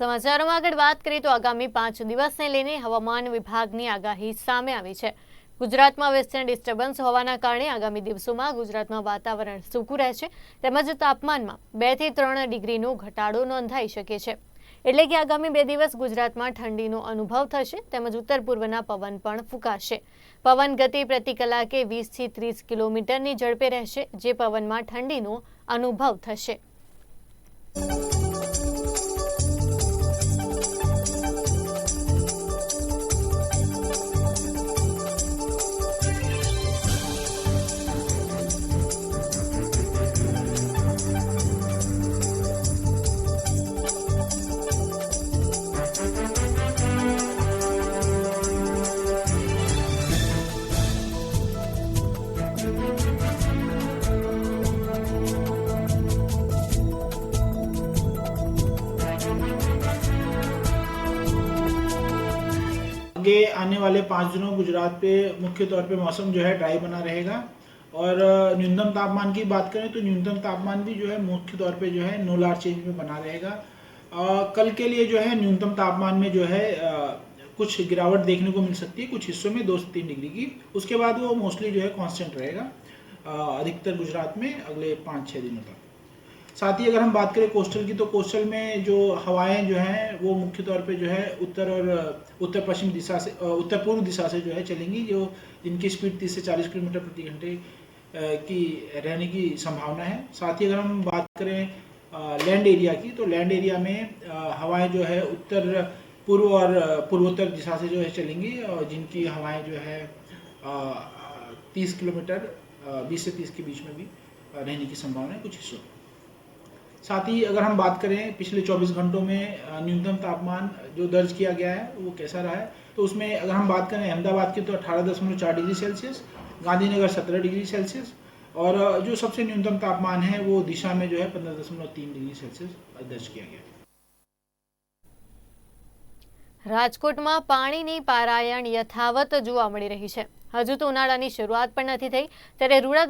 સમાચારોમાં આગળ વાત કરીએ તો આગામી પાંચ દિવસને લઈને હવામાન વિભાગની આગાહી સામે આવી છે. ગુજરાતમાં વેસ્ટર્ન ડિસ્ટર્બન્સ હોવાના કારણે આગામી દિવસોમાં ગુજરાતમાં વાતાવરણ સૂકું રહેશે. તેમજ તાપમાનમાં બેથી ત્રણ ડિગ્રીનો ઘટાડો નોંધાઈ શકે છે. એટલે કે આગામી બે દિવસ ગુજરાતમાં ઠંડીનો અનુભવ થશે, તેમજ ઉત્તર પૂર્વના પવન પણ ફૂંકાશે. પવન ગતિ પ્રતિ કલાકે વીસથી ત્રીસ કિલોમીટરની ઝડપે રહેશે, જે પવનમાં ઠંડીનો અનુભવ થશે. आगे आने वाले पाँच दिनों गुजरात पे मुख्य तौर पे मौसम जो है ड्राई बना रहेगा। और न्यूनतम तापमान की बात करें तो न्यूनतम तापमान भी जो है मुख्य तौर पे जो है नो लार चेंज में बना रहेगा। अ, कल के लिए जो है न्यूनतम तापमान में जो है अ, कुछ गिरावट देखने को मिल सकती है कुछ हिस्सों में दो से तीन डिग्री की। उसके बाद वो मोस्टली जो है कांस्टेंट रहेगा अधिकतर गुजरात में अगले पाँच छः दिनों तक। साथ ही अगर हम बात करें कोस्टल की तो कोस्टल में जो हवाएँ जो हैं, वो मुख्य तौर पे जो है उत्तर और, उत्तर पश्चिम दिशा से उत्तर पूर्व दिशा से जो है चलेंगी, जो जिनकी स्पीड 30 से 40 किलोमीटर प्रति घंटे की रहने की संभावना है। साथ ही अगर हम बात करें लैंड एरिया की तो लैंड एरिया में हवाएँ जो है उत्तर पूर्व और पूर्वोत्तर दिशा से जो है चलेंगी, और जिनकी हवाएँ जो है तीस किलोमीटर बीस से तीस के बीच में भी रहने की संभावना है, कुछ हिस्सों में। साथ ही अगर हम बात करें पिछले 24 घंटों में अ, न्यूनतम तापमान जो दर्ज किया गया है वो कैसा रहा है तो उसमें अगर हम बात करें अहमदाबाद की तो अठारह दशमलव चार डिग्री सेल्सियस गांधीनगर सत्रह डिग्री सेल्सियस और अ, जो सबसे न्यूनतम तापमान है वो दिशा में जो है पंद्रह दशमलव तीन डिग्री सेल्सियस दर्ज किया गया है રાજકોટમાં પાણીની પારાયણ યથાવત જોવા મળી રહી છે હજુ તો ઉનાળાની શરૂઆત પણ નથી થઈ ત્યારે રૂડા